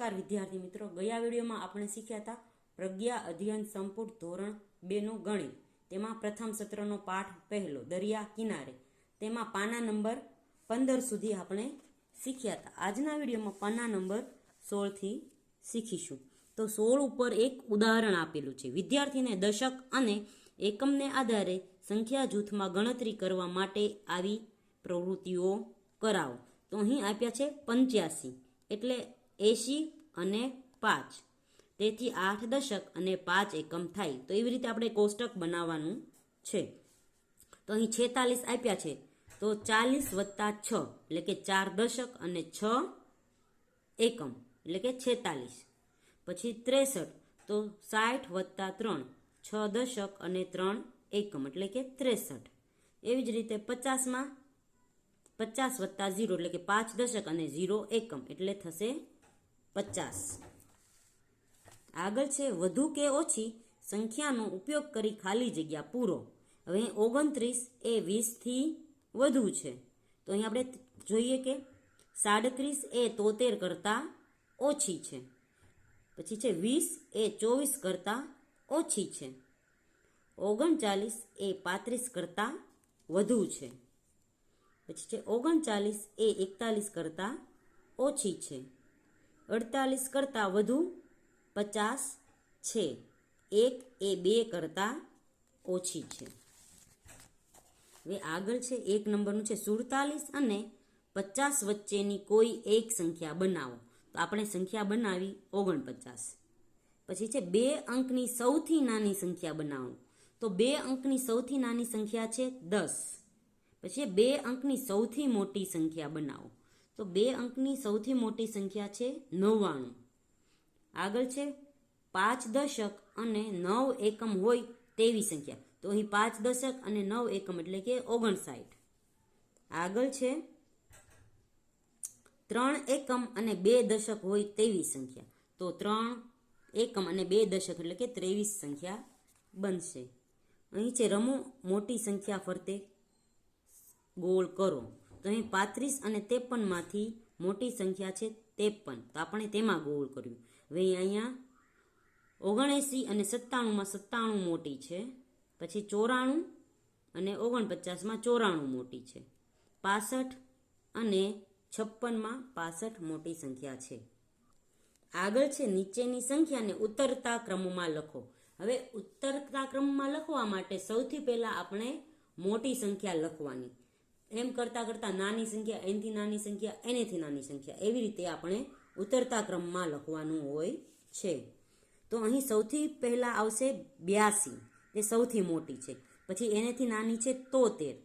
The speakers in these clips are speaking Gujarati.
નમસ્કાર વિદ્યાર્થી મિત્રો. ગયા વિડીયોમાં આપણે શીખ્યા હતા પ્રજ્ઞા અધ્યયન સંપૂર્ણ ધોરણ બેનું ગણિત. તેમાં પ્રથમ સત્રનો પાઠ પહેલો, દરિયા કિનારે. તેમાં પાના નંબર પંદર સુધી આપણે શીખ્યા હતા. આજના વિડીયોમાં પાના નંબર સોળથી શીખીશું. તો સોળ ઉપર એક ઉદાહરણ આપેલું છે. વિદ્યાર્થીને દશક અને એકમને આધારે સંખ્યા જૂથમાં ગણતરી કરવા માટે આવી પ્રવૃત્તિઓ કરાવો. તો અહીં આપ્યા છે પંચ્યાસી. એટલે એંશી અને પાંચ. તેથી આઠ દશક અને પાંચ એકમ થાય. તો એવી રીતે આપણે કોષ્ટક બનાવવાનું છે. તો અહીં છેતાલીસ આપ્યા છે. તો ચાલીસ વત્તા છ, એટલે કે ચાર દશક અને છ એકમ, એટલે કે છેતાલીસ. પછી ત્રેસઠ, તો સાઠ વત્તા ત્રણ, છ દશક અને ત્રણ એકમ, એટલે કે ત્રેસઠ. એવી જ રીતે પચાસમાં પચાસ વત્તા ઝીરો, એટલે કે પાંચ દશક અને ઝીરો એકમ, એટલે થશે પચાસ. આગળ છે વધુ કે ઓછી સંખ્યાનો ઉપયોગ કરી ખાલી જગ્યા પૂરો. હવે ઓગણત્રીસ એ વીસથી વધુ છે. તો અહીં આપણે જોઈએ કે સાડત્રીસ એ તોતેર કરતાં ઓછી છે. પછી છે વીસ એ ચોવીસ કરતાં ઓછી છે. ઓગણચાલીસ એ પાંત્રીસ કરતાં વધુ છે. પછી છે ઓગણચાલીસ એ એકતાલીસ કરતાં ઓછી છે. અડતાલીસ કરતાં વધુ પચાસ છે. એક એ બે કરતાં ઓછી છે. હવે આગળ છે, એક નંબરનું છે સુડતાલીસ અને પચાસ વચ્ચેની કોઈ એક સંખ્યા બનાવો. તો આપણે સંખ્યા બનાવી ઓગણપચાસ. પછી છે, બે અંકની સૌથી નાની સંખ્યા બનાવો. તો બે અંકની સૌથી નાની સંખ્યા છે દસ. પછી બે અંકની સૌથી મોટી સંખ્યા બનાવો. તો બે અંકની સૌથી મોટી સંખ્યા છે નવ્વાણું. આગળ છે પાંચ દશક અને નવ એકમ હોય તેવી સંખ્યા. તો અહીં પાંચ દશક અને નવ એકમ એટલે કે ઓગણસાઠ. આગળ છે ત્રણ એકમ અને બે દશક હોય તેવી સંખ્યા. તો ત્રણ એકમ અને બે દશક એટલે કે ત્રેવીસ સંખ્યા બનશે. અહીં છે રમો, મોટી સંખ્યા ફરતે ગોળ કરો. અહીં પાંત્રીસ અને ત્રેપનમાંથી મોટી સંખ્યા છે ત્રેપન. તો આપણે તેમાં ગોળ કર્યું. હવે અહીંયા ઓગણએંસી અને સત્તાણુંમાં સત્તાણું મોટી છે, પછી ચોરાણું અને ઓગણપચાસમાં ચોરાણું મોટી છે. પાસઠ અને છપ્પનમાં પાસઠ મોટી સંખ્યા છે. આગળ છે નીચેની સંખ્યાને ઉતરતા ક્રમમાં લખો. હવે ઉતરતા ક્રમમાં લખવા માટે સૌથી પહેલાં આપણે મોટી સંખ્યા લખવાની. એમ કરતાં કરતાં નાની સંખ્યા, એનથી નાની સંખ્યા, એનેથી નાની સંખ્યા, એવી રીતે આપણે ઉતરતા ક્રમમાં લખવાનું હોય છે. તો અહીં સૌથી પહેલાં આવશે બ્યાસી, એ સૌથી મોટી છે. પછી એનેથી નાની છે તોતેર,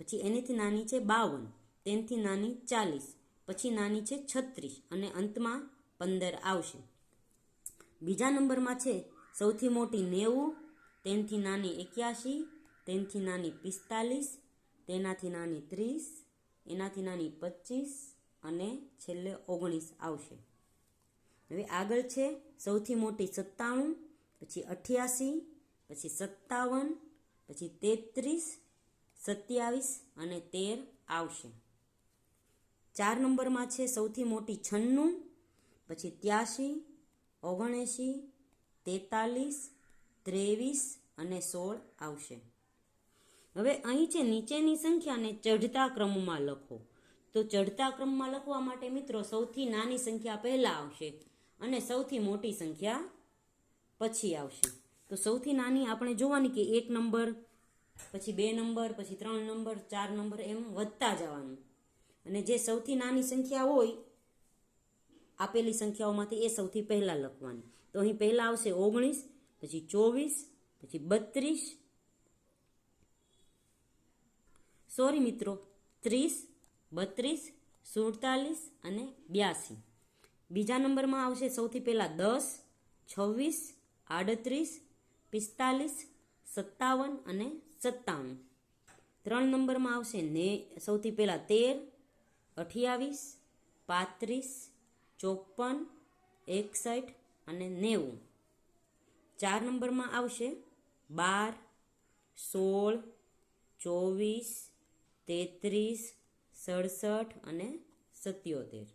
પછી એનેથી નાની છે બાવન તેનથી નાની ચાલીસ, પછી નાની છે છત્રીસ અને અંતમાં પંદર આવશે. બીજા નંબરમાં છે સૌથી મોટી નેવું, તેનથી નાની એક્યાસી, તેનથી નાની પિસ્તાલીસ તેનાથી નાની ત્રીસ, એનાથી નાની પચીસ અને છેલ્લે ઓગણીસ આવશે. હવે આગળ છે સૌથી મોટી સત્તાણું, પછી અઠ્યાસી, પછી સત્તાવન, પછી તેત્રીસ, સત્યાવીસ અને તેર આવશે. ચાર નંબરમાં છે સૌથી મોટી છન્નું, પછી ત્યાસી ઓગણએંશી, તેતાલીસ, ત્રેવીસ અને સોળ આવશે. હવે અહીં છે, નીચેની સંખ્યાને ચઢતા ક્રમમાં લખો. તો ચઢતા ક્રમમાં લખવા માટે મિત્રો સૌથી નાની સંખ્યા પહેલાં આવશે અને સૌથી મોટી સંખ્યા પછી આવશે. તો સૌથી નાની આપણે જોવાની કે એક નંબર, પછી બે નંબર, પછી ત્રણ નંબર, ચાર નંબર એમ વધતા જવાનું. અને જે સૌથી નાની સંખ્યા હોય, આપેલી સંખ્યાઓમાંથી એ સૌથી પહેલાં લખવાની. તો અહીં પહેલાં આવશે ઓગણીસ, પછી ચોવીસ, પછી બત્રીસ સોરી મિત્રો, ત્રીસ, બત્રીસ, સુડતાલીસ અને બ્યાસી. બીજા નંબરમાં આવશે સૌથી પહેલાં દસ, છવ્વીસ, આડત્રીસ, પિસ્તાલીસ, સત્તાવન અને સત્તાણું. ત્રણ નંબરમાં આવશે ને, સૌથી પહેલાં તેર, અઠ્યાવીસ, પાંત્રીસ, ચોપન, એકસઠ અને નેવું. ચાર નંબરમાં આવશે બાર, સોળ, ચોવીસ તેત્રીસ સડસઠ અને સત્યોતેર.